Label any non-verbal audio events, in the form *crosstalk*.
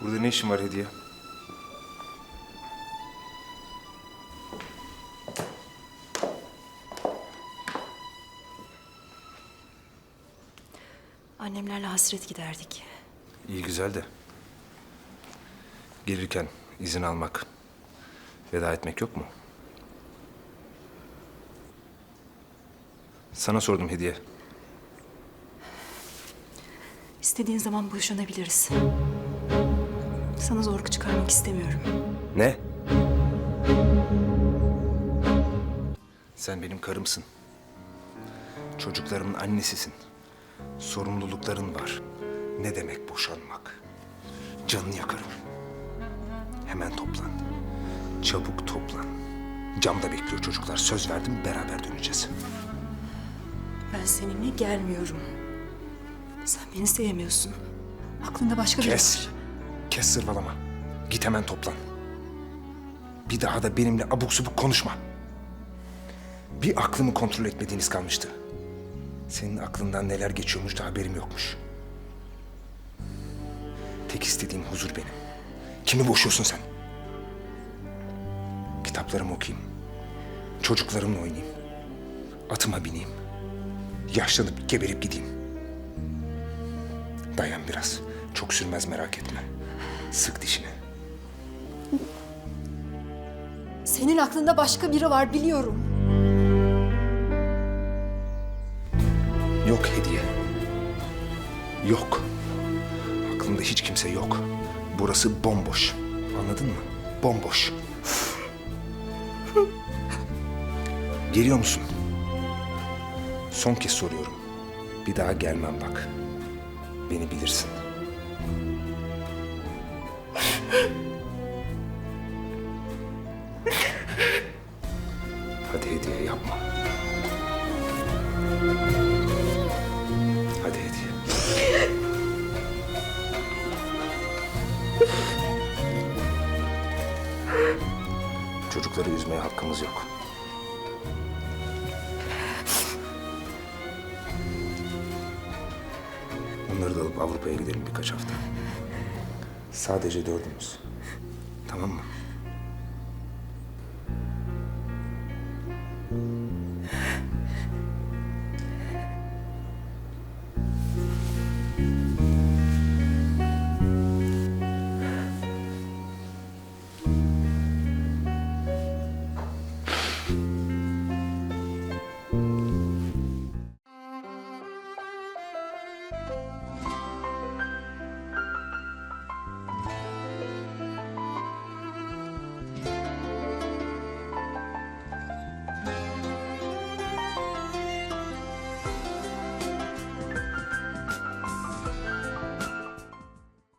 Burada ne işin var Hediye? Annemlerle hasret giderdik. İyi güzel de. Gelirken izin almak, veda etmek yok mu? Sana sordum Hediye. İstediğin zaman boşanabiliriz. Sana zorluk çıkarmak istemiyorum. Ne? Sen benim karımsın. Çocuklarımın annesisin. Sorumlulukların var. Ne demek boşanmak? Canını yakarım. Hemen toplan. Çabuk toplan. Camda bekliyor çocuklar. Söz verdim beraber döneceğiz. Ben seninle gelmiyorum. Sen beni sevmiyorsun. Aklında başka biri Kes. var. Kes zırvalama. Git hemen toplan. Bir daha da benimle abuk subuk konuşma. Bir aklımı kontrol etmediğiniz kalmıştı. Senin aklından neler geçiyormuş da haberim yokmuş. Tek istediğim huzur benim. Kimi boşuyorsun sen? Kitaplarımı okuyayım. Çocuklarımla oynayayım. Atıma bineyim. Yaşlanıp geberip gideyim. Dayan biraz. Çok sürmez merak etme. Sık dişini. Senin aklında başka biri var biliyorum. Yok hediye. Yok. Aklımda hiç kimse yok. Burası bomboş. Anladın mı? Bomboş. *laughs* Geliyor musun? Son kez soruyorum. Bir daha gelmem bak. Beni bilirsin. Hadi hediye yapma. Hadi hediye. Çocukları üzmeye hakkımız yok. Onları da alıp Avrupa'ya gidelim birkaç hafta. Sadece dördümüz. Tamam mı?